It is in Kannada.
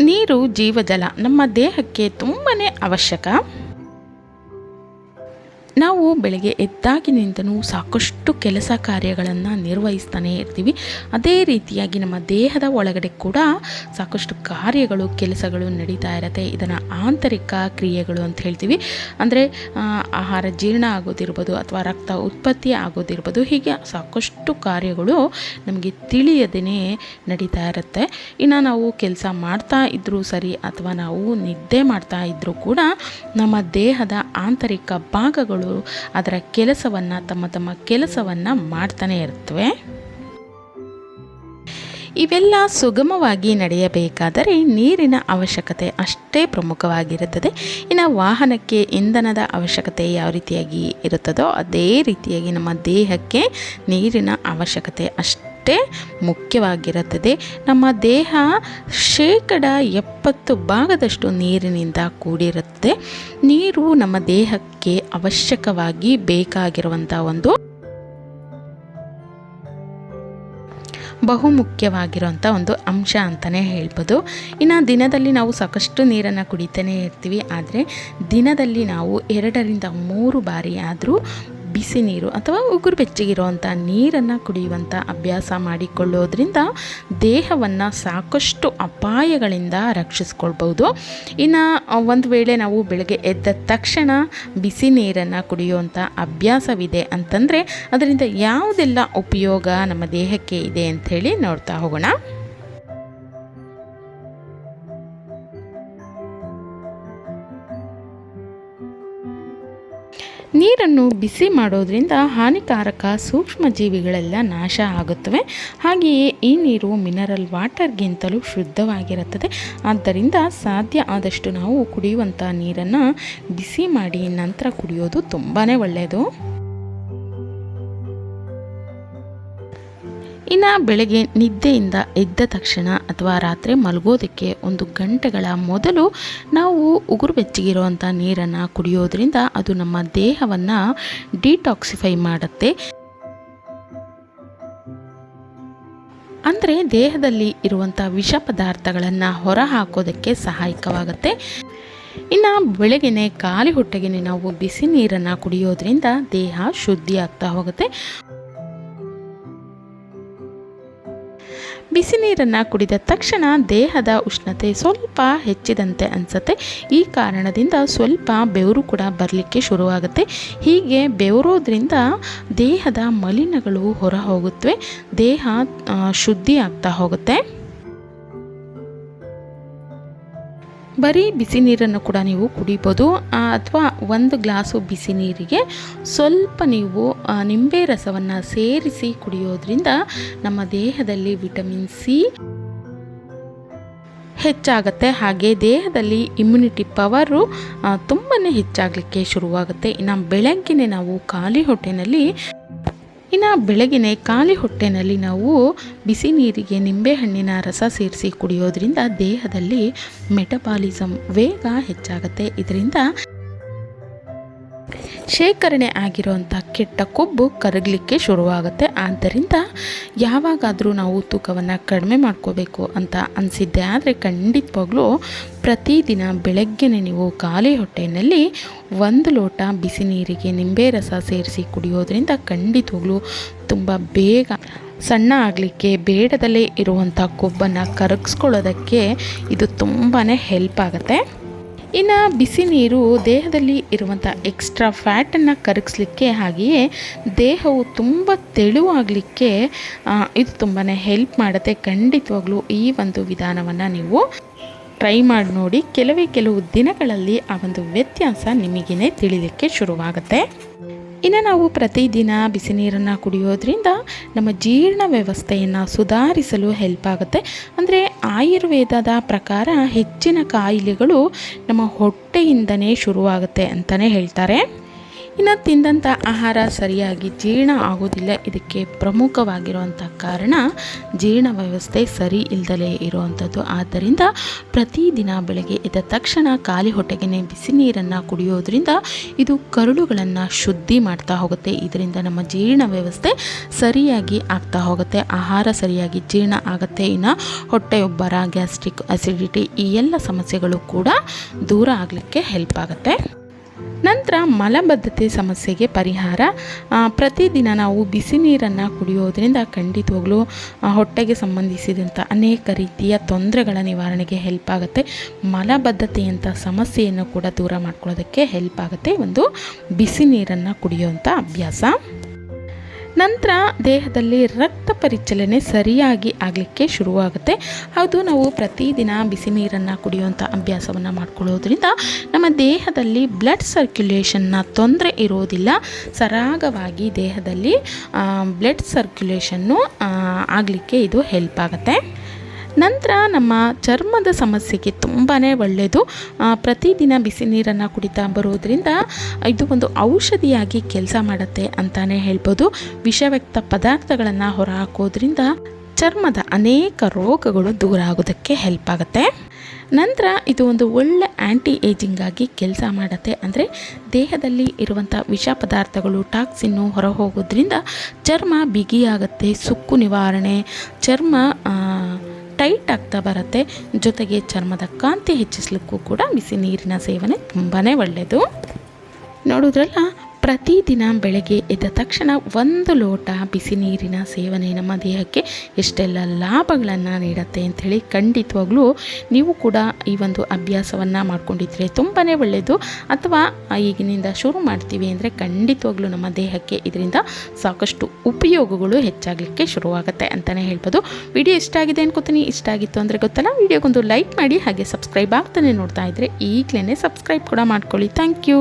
ನೀರು ಜೀವಜಲ ನಮ್ಮ ದೇಹಕ್ಕೆ ತುಂಬಾ ಅವಶ್ಯಕ. ನಾವು ಬೆಳಗ್ಗೆ ಎದ್ದಾಗಿನಿಂದನೂ ಸಾಕಷ್ಟು ಕೆಲಸ ಕಾರ್ಯಗಳನ್ನು ನಿರ್ವಹಿಸ್ತಾನೆ ಇರ್ತೀವಿ. ಅದೇ ರೀತಿಯಾಗಿ ನಮ್ಮ ದೇಹದ ಒಳಗಡೆ ಕೂಡ ಸಾಕಷ್ಟು ಕಾರ್ಯಗಳು, ಕೆಲಸಗಳು ನಡೀತಾ ಇರುತ್ತೆ. ಇದನ್ನು ಆಂತರಿಕ ಕ್ರಿಯೆಗಳು ಅಂತ ಹೇಳ್ತೀವಿ. ಅಂದರೆ ಆಹಾರ ಜೀರ್ಣ ಆಗೋದಿರ್ಬೋದು ಅಥವಾ ರಕ್ತ ಉತ್ಪತ್ತಿ ಆಗೋದಿರ್ಬೋದು, ಹೀಗೆ ಸಾಕಷ್ಟು ಕಾರ್ಯಗಳು ನಮಗೆ ತಿಳಿಯದೇ ನಡೀತಾ ಇರುತ್ತೆ. ಇನ್ನು ನಾವು ಕೆಲಸ ಮಾಡ್ತಾ ಇದ್ದರೂ ಸರಿ ಅಥವಾ ನಾವು ನಿದ್ದೆ ಮಾಡ್ತಾ ಇದ್ದರೂ ಕೂಡ ನಮ್ಮ ದೇಹದ ಆಂತರಿಕ ಭಾಗಗಳು ಅದರ ಕೆಲಸವನ್ನು ತಮ್ಮ ತಮ್ಮ ಕೆಲಸವನ್ನು ಮಾಡ್ತಾನೆ ಇರ್ತವೆ ಇವೆಲ್ಲ ಸುಗಮವಾಗಿ ನಡೆಯಬೇಕಾದರೆ ನೀರಿನ ಅವಶ್ಯಕತೆ ಅಷ್ಟೇ ಪ್ರಮುಖವಾಗಿರುತ್ತದೆ. ಇನ್ನು ವಾಹನಕ್ಕೆ ಇಂಧನದ ಅವಶ್ಯಕತೆ ಯಾವ ರೀತಿಯಾಗಿ ಇರುತ್ತದೋ ಅದೇ ರೀತಿಯಾಗಿ ನಮ್ಮ ದೇಹಕ್ಕೆ ನೀರಿನ ಅವಶ್ಯಕತೆ ಅಷ್ಟೇ ಮುಖ್ಯವಾಗಿರುತ್ತದೆ. ನಮ್ಮ ದೇಹ ಶೇಕಡ ಎಪ್ಪತ್ತು ಭಾಗದಷ್ಟು ನೀರಿನಿಂದ ಕೂಡಿರುತ್ತದೆ. ನೀರು ನಮ್ಮ ದೇಹಕ್ಕೆ ಅವಶ್ಯಕವಾಗಿ ಬೇಕಾಗಿರುವಂಥ ಒಂದು ಬಹುಮುಖ್ಯವಾಗಿರುವಂಥ ಒಂದು ಅಂಶ ಅಂತಲೇ ಹೇಳ್ಬೋದು. ಇನ್ನು ದಿನದಲ್ಲಿ ನಾವು ಸಾಕಷ್ಟು ನೀರನ್ನು ಕುಡಿತಾನೆ ಇರ್ತೀವಿ. ಆದರೆ ದಿನದಲ್ಲಿ ನಾವು ಎರಡರಿಂದ ಮೂರು ಬಾರಿ ಆದರೂ ಬಿಸಿ ನೀರು ಅಥವಾ ಉಗುರು ಬೆಚ್ಚಗಿರುವಂಥ ನೀರನ್ನು ಕುಡಿಯುವಂಥ ಅಭ್ಯಾಸ ಮಾಡಿಕೊಳ್ಳೋದ್ರಿಂದ ದೇಹವನ್ನು ಸಾಕಷ್ಟು ಅಪಾಯಗಳಿಂದ ರಕ್ಷಿಸ್ಕೊಳ್ಬೋದು. ಇನ್ನು ಒಂದು ವೇಳೆ ನಾವು ಬೆಳಗ್ಗೆ ಎದ್ದ ತಕ್ಷಣ ಬಿಸಿ ನೀರನ್ನು ಕುಡಿಯುವಂಥ ಅಭ್ಯಾಸವಿದೆ ಅಂತಂದರೆ, ಅದರಿಂದ ಯಾವುದೆಲ್ಲ ಉಪಯೋಗ ನಮ್ಮ ದೇಹಕ್ಕೆ ಇದೆ ಅಂಥೇಳಿ ನೋಡ್ತಾ ಹೋಗೋಣ. ನೀರನ್ನು ಬಿಸಿ ಮಾಡೋದ್ರಿಂದ ಹಾನಿಕಾರಕ ಸೂಕ್ಷ್ಮಜೀವಿಗಳೆಲ್ಲ ನಾಶ ಆಗುತ್ತವೆ. ಹಾಗೆಯೇ ಈ ನೀರು ಮಿನರಲ್ ವಾಟರ್ಗಿಂತಲೂ ಶುದ್ಧವಾಗಿರುತ್ತದೆ. ಆದ್ದರಿಂದ ಸಾಧ್ಯ ಆದಷ್ಟು ನಾವು ಕುಡಿಯುವಂಥ ನೀರನ್ನು ಬಿಸಿ ಮಾಡಿ ನಂತರ ಕುಡಿಯೋದು ತುಂಬಾ ಒಳ್ಳೆಯದು. ಇನ್ನು ಬೆಳಗ್ಗೆ ನಿದ್ದೆಯಿಂದ ಎದ್ದ ತಕ್ಷಣ ಅಥವಾ ರಾತ್ರಿ ಮಲಗೋದಕ್ಕೆ ಒಂದು ಗಂಟೆಗಳ ಮೊದಲು ನಾವು ಉಗುರು ಬೆಚ್ಚಗಿರುವಂಥ ನೀರನ್ನು ಕುಡಿಯೋದ್ರಿಂದ ಅದು ನಮ್ಮ ದೇಹವನ್ನು ಡಿಟಾಕ್ಸಿಫೈ ಮಾಡುತ್ತೆ. ಅಂದರೆ ದೇಹದಲ್ಲಿ ಇರುವಂಥ ವಿಷ ಪದಾರ್ಥಗಳನ್ನು ಹೊರ ಹಾಕೋದಕ್ಕೆ ಸಹಾಯಕವಾಗುತ್ತೆ. ಇನ್ನು ಬೆಳಗ್ಗೆನೆ ಖಾಲಿ ಹೊಟ್ಟೆಗೆ ನಾವು ಬಿಸಿ ನೀರನ್ನು ಕುಡಿಯೋದ್ರಿಂದ ದೇಹ ಶುದ್ಧಿ ಆಗ್ತಾ ಹೋಗುತ್ತೆ. ಬಿಸಿ ನೀರನ್ನು ಕುಡಿದ ತಕ್ಷಣ ದೇಹದ ಉಷ್ಣತೆ ಸ್ವಲ್ಪ ಹೆಚ್ಚಿದಂತೆ ಅನಿಸುತ್ತೆ. ಈ ಕಾರಣದಿಂದ ಸ್ವಲ್ಪ ಬೆವರು ಕೂಡ ಬರಲಿಕ್ಕೆ ಶುರುವಾಗುತ್ತೆ. ಹೀಗೆ ಬೆವರೋದ್ರಿಂದ ದೇಹದ ಮಲಿನಗಳು ಹೊರ ಹೋಗುತ್ತವೆ ದೇಹ ಶುದ್ಧಿ ಆಗ್ತಾ ಹೋಗುತ್ತೆ. ಬರೀ ಬಿಸಿ ನೀರನ್ನು ಕೂಡ ನೀವು ಕುಡಿಬೋದು. ಅಥವಾ ಒಂದು ಗ್ಲಾಸು ಬಿಸಿ ನೀರಿಗೆ ಸ್ವಲ್ಪ ನೀವು ನಿಂಬೆ ರಸವನ್ನು ಸೇರಿಸಿ ಕುಡಿಯೋದ್ರಿಂದ ನಮ್ಮ ದೇಹದಲ್ಲಿ ವಿಟಮಿನ್ ಸಿ ಹೆಚ್ಚಾಗುತ್ತೆ. ಹಾಗೆ ದೇಹದಲ್ಲಿ ಇಮ್ಯುನಿಟಿ ಪವರು ತುಂಬಾ ಹೆಚ್ಚಾಗಲಿಕ್ಕೆ ಶುರುವಾಗುತ್ತೆ. ಇನ್ನು ಬೆಳಗ್ಗೆನೆ ನಾವು ಖಾಲಿ ಹೊಟ್ಟೆನಲ್ಲಿ ಇನ್ನು ಬೆಳಗಿನ ಖಾಲಿ ಹೊಟ್ಟೆನಲ್ಲಿ ನಾವು ಬಿಸಿ ನೀರಿಗೆ ನಿಂಬೆಹಣ್ಣಿನ ರಸ ಸೇರಿಸಿ ಕುಡಿಯೋದ್ರಿಂದ ದೇಹದಲ್ಲಿ ಮೆಟಬಾಲಿಸಮ್ ವೇಗ ಹೆಚ್ಚಾಗುತ್ತೆ. ಇದರಿಂದ ಶೇಖರಣೆ ಆಗಿರುವಂಥ ಕೆಟ್ಟ ಕೊಬ್ಬು ಕರಗಲಿಕ್ಕೆ ಶುರುವಾಗುತ್ತೆ. ಆದ್ದರಿಂದ ಯಾವಾಗಾದರೂ ನಾವು ತೂಕವನ್ನು ಕಡಿಮೆ ಮಾಡ್ಕೋಬೇಕು ಅಂತ ಅನಿಸಿದ್ದೆ. ಆದರೆ ಖಂಡಿತವಾಗ್ಲೂ ಪ್ರತಿದಿನ ಬೆಳಗ್ಗೆನೆ ನೀವು ಖಾಲಿ ಹೊಟ್ಟೆಯಲ್ಲಿ ಒಂದು ಲೋಟ ಬಿಸಿ ನೀರಿಗೆ ನಿಂಬೆ ರಸ ಸೇರಿಸಿ ಕುಡಿಯೋದ್ರಿಂದ ಖಂಡಿತವಾಗ್ಲೂ ತುಂಬ ಬೇಗ ಸಣ್ಣ ಆಗಲಿಕ್ಕೆ ಬೇಡದಲ್ಲೇ ಇರುವಂಥ ಕೊಬ್ಬನ್ನು ಕರಗಿಸ್ಕೊಳ್ಳೋದಕ್ಕೆ ಇದು ತುಂಬಾ ಹೆಲ್ಪ್ ಆಗುತ್ತೆ. ಇನ್ನು ಬಿಸಿ ನೀರು ದೇಹದಲ್ಲಿ ಇರುವಂಥ ಎಕ್ಸ್ಟ್ರಾ ಫ್ಯಾಟನ್ನು ಕರಗಿಸ್ಲಿಕ್ಕೆ ಹಾಗೆಯೇ ದೇಹವು ತುಂಬ ತೆಳುವಾಗಲಿಕ್ಕೆ ಇದು ತುಂಬಾ ಹೆಲ್ಪ್ ಮಾಡುತ್ತೆ. ಖಂಡಿತವಾಗ್ಲೂ ಈ ಒಂದು ವಿಧಾನವನ್ನು ನೀವು ಟ್ರೈ ಮಾಡಿ ನೋಡಿ. ಕೆಲವೇ ಕೆಲವು ದಿನಗಳಲ್ಲಿ ಆ ಒಂದು ವ್ಯತ್ಯಾಸ ನಿಮಗೇ ತಿಳಿಲಿಕ್ಕೆ ಶುರುವಾಗುತ್ತೆ. ಇನ್ನು ನಾವು ಪ್ರತಿದಿನ ಬಿಸಿ ನೀರನ್ನು ಕುಡಿಯೋದ್ರಿಂದ ನಮ್ಮ ಜೀರ್ಣ ವ್ಯವಸ್ಥೆಯನ್ನು ಸುಧಾರಿಸಲು ಹೆಲ್ಪ್ ಆಗುತ್ತೆ. ಅಂದರೆ ಆಯುರ್ವೇದದ ಪ್ರಕಾರ ಹೆಚ್ಚಿನ ಕಾಯಿಲೆಗಳು ನಮ್ಮ ಹೊಟ್ಟೆಯಿಂದನೇ ಶುರುವಾಗುತ್ತೆ ಅಂತಲೇ ಹೇಳ್ತಾರೆ. ಇನ್ನು ತಿಂದಂಥ ಆಹಾರ ಸರಿಯಾಗಿ ಜೀರ್ಣ ಆಗೋದಿಲ್ಲ ಇದಕ್ಕೆ ಪ್ರಮುಖವಾಗಿರುವಂಥ ಕಾರಣ ಜೀರ್ಣ ವ್ಯವಸ್ಥೆ ಸರಿ ಇಲ್ಲದಲೇ ಇರುವಂಥದ್ದು ಆದ್ದರಿಂದ ಪ್ರತಿದಿನ ಬೆಳಗ್ಗೆ ಎದ್ದ ತಕ್ಷಣ ಖಾಲಿ ಹೊಟ್ಟೆಗೆ ಬಿಸಿ ನೀರನ್ನು ಕುಡಿಯೋದ್ರಿಂದ ಇದು ಕರುಳುಗಳನ್ನು ಶುದ್ಧಿ ಮಾಡ್ತಾ ಹೋಗುತ್ತೆ. ಇದರಿಂದ ನಮ್ಮ ಜೀರ್ಣ ವ್ಯವಸ್ಥೆ ಸರಿಯಾಗಿ ಆಗ್ತಾ ಹೋಗುತ್ತೆ. ಆಹಾರ ಸರಿಯಾಗಿ ಜೀರ್ಣ ಆಗುತ್ತೆ. ಇನ್ನು ಹೊಟ್ಟೆಯೊಬ್ಬರ ಗ್ಯಾಸ್ಟ್ರಿಕ್ ಅಸಿಡಿಟಿ ಈ ಎಲ್ಲ ಸಮಸ್ಯೆಗಳು ಕೂಡ ದೂರ ಆಗಲಿಕ್ಕೆ ಹೆಲ್ಪ್ ಆಗುತ್ತೆ. ನಂತರ ಮಲಬದ್ಧತೆ ಸಮಸ್ಯೆಗೆ ಪರಿಹಾರ. ಪ್ರತಿದಿನ ನಾವು ಬಿಸಿ ನೀರನ್ನು ಕುಡಿಯೋದ್ರಿಂದ ಖಂಡಿತವಾಗ್ಲೂ ಹೊಟ್ಟೆಗೆ ಸಂಬಂಧಿಸಿದಂಥ ಅನೇಕ ರೀತಿಯ ತೊಂದರೆಗಳ ನಿವಾರಣೆಗೆ ಹೆಲ್ಪ್ ಆಗುತ್ತೆ. ಮಲಬದ್ಧತೆಯಂಥ ಸಮಸ್ಯೆಯನ್ನು ಕೂಡ ದೂರ ಮಾಡ್ಕೊಳ್ಳೋದಕ್ಕೆ ಹೆಲ್ಪ್ ಆಗುತ್ತೆ. ಒಂದು ಬಿಸಿ ನೀರನ್ನು ಕುಡಿಯೋವಂಥ ಅಭ್ಯಾಸ. ನಂತರ ದೇಹದಲ್ಲಿ ರಕ್ತ ಪರಿಚಲನೆ ಸರಿಯಾಗಿ ಆಗಲಿಕ್ಕೆ ಶುರುವಾಗುತ್ತೆ. ಅದು ನಾವು ಪ್ರತಿದಿನ ಬಿಸಿ ನೀರನ್ನು ಕುಡಿಯುವಂಥ ಅಭ್ಯಾಸವನ್ನು ಮಾಡ್ಕೊಳ್ಳೋದ್ರಿಂದ ನಮ್ಮ ದೇಹದಲ್ಲಿ ಬ್ಲಡ್ ಸರ್ಕ್ಯುಲೇಷನ್ನ ತೊಂದರೆ ಇರೋದಿಲ್ಲ. ಸರಾಗವಾಗಿ ದೇಹದಲ್ಲಿ ಬ್ಲಡ್ ಸರ್ಕ್ಯುಲೇಷನ್ನು ಆಗಲಿಕ್ಕೆ ಇದು ಹೆಲ್ಪ್ ಆಗುತ್ತೆ. ನಂತರ ನಮ್ಮ ಚರ್ಮದ ಸಮಸ್ಯೆಗೆ ತುಂಬಾ ಒಳ್ಳೆಯದು. ಪ್ರತಿದಿನ ಬಿಸಿ ನೀರನ್ನು ಕುಡಿತಾ ಬರೋದ್ರಿಂದ ಇದು ಒಂದು ಔಷಧಿಯಾಗಿ ಕೆಲಸ ಮಾಡುತ್ತೆ ಅಂತಲೇ ಹೇಳ್ಬೋದು. ವಿಷವ್ಯಕ್ತ ಪದಾರ್ಥಗಳನ್ನು ಹೊರಹಾಕೋದ್ರಿಂದ ಚರ್ಮದ ಅನೇಕ ರೋಗಗಳು ದೂರ ಆಗೋದಕ್ಕೆ ಹೆಲ್ಪ್ ಆಗುತ್ತೆ. ನಂತರ ಇದು ಒಂದು ಒಳ್ಳೆ ಆ್ಯಂಟಿ ಏಜಿಂಗಾಗಿ ಕೆಲಸ ಮಾಡುತ್ತೆ. ಅಂದರೆ ದೇಹದಲ್ಲಿ ಇರುವಂಥ ವಿಷ ಪದಾರ್ಥಗಳು, ಟಾಕ್ಸಿನ್ನು ಹೊರ ಹೋಗೋದ್ರಿಂದ ಚರ್ಮ ಬಿಗಿಯಾಗುತ್ತೆ, ಸುಕ್ಕು ನಿವಾರಣೆ, ಚರ್ಮ ಆಗ್ತಾ ಬರುತ್ತೆ. ಜೊತೆಗೆ ಚರ್ಮದ ಕಾಂತಿ ಹೆಚ್ಚಿಸ್ಲಿಕ್ಕೂ ಕೂಡ ಬಿಸಿ ನೀರಿನ ಸೇವನೆ ತುಂಬಾ ಒಳ್ಳೆಯದು ನೋಡಿದ್ರಲ್ಲ ಪ್ರತಿದಿನ ಬೆಳಗ್ಗೆ ಎದ್ದ ತಕ್ಷಣ ಒಂದು ಲೋಟ ಬಿಸಿ ನೀರಿನ ಸೇವನೆ ನಮ್ಮ ದೇಹಕ್ಕೆ ಎಷ್ಟೆಲ್ಲ ಲಾಭಗಳನ್ನು ನೀಡುತ್ತೆ ಅಂಥೇಳಿ ಖಂಡಿತವಾಗ್ಲೂ ನೀವು ಕೂಡ ಈ ಒಂದು ಅಭ್ಯಾಸವನ್ನು ಮಾಡ್ಕೊಂಡಿದ್ರೆ ತುಂಬಾ ಒಳ್ಳೆಯದು ಅಥವಾ ಈಗಿನಿಂದ ಶುರು ಮಾಡ್ತೀವಿ ಅಂದರೆ ಖಂಡಿತವಾಗ್ಲೂ ನಮ್ಮ ದೇಹಕ್ಕೆ ಇದರಿಂದ ಸಾಕಷ್ಟು ಉಪಯೋಗಗಳು ಹೆಚ್ಚಾಗಲಿಕ್ಕೆ ಶುರುವಾಗುತ್ತೆ ಅಂತಲೇ ಹೇಳ್ಬೋದು. ವಿಡಿಯೋ ಇಷ್ಟ ಆಗಿದೆ ಅನ್ಕೋತೀನಿ. ಇಷ್ಟ ಆಗಿತ್ತು ಅಂದರೆ ಗೊತ್ತಲ್ಲ, ವಿಡಿಯೋಗೊಂದು ಲೈಕ್ ಮಾಡಿ ಹಾಗೆ ಸಬ್ಸ್ಕ್ರೈಬ್ ಆಗ್ತಾನೆ ನೋಡ್ತಾ ಇದ್ದರೆ ಈಗಲೇ ಸಬ್ಸ್ಕ್ರೈಬ್ ಕೂಡ ಮಾಡ್ಕೊಳ್ಳಿ. Thank you.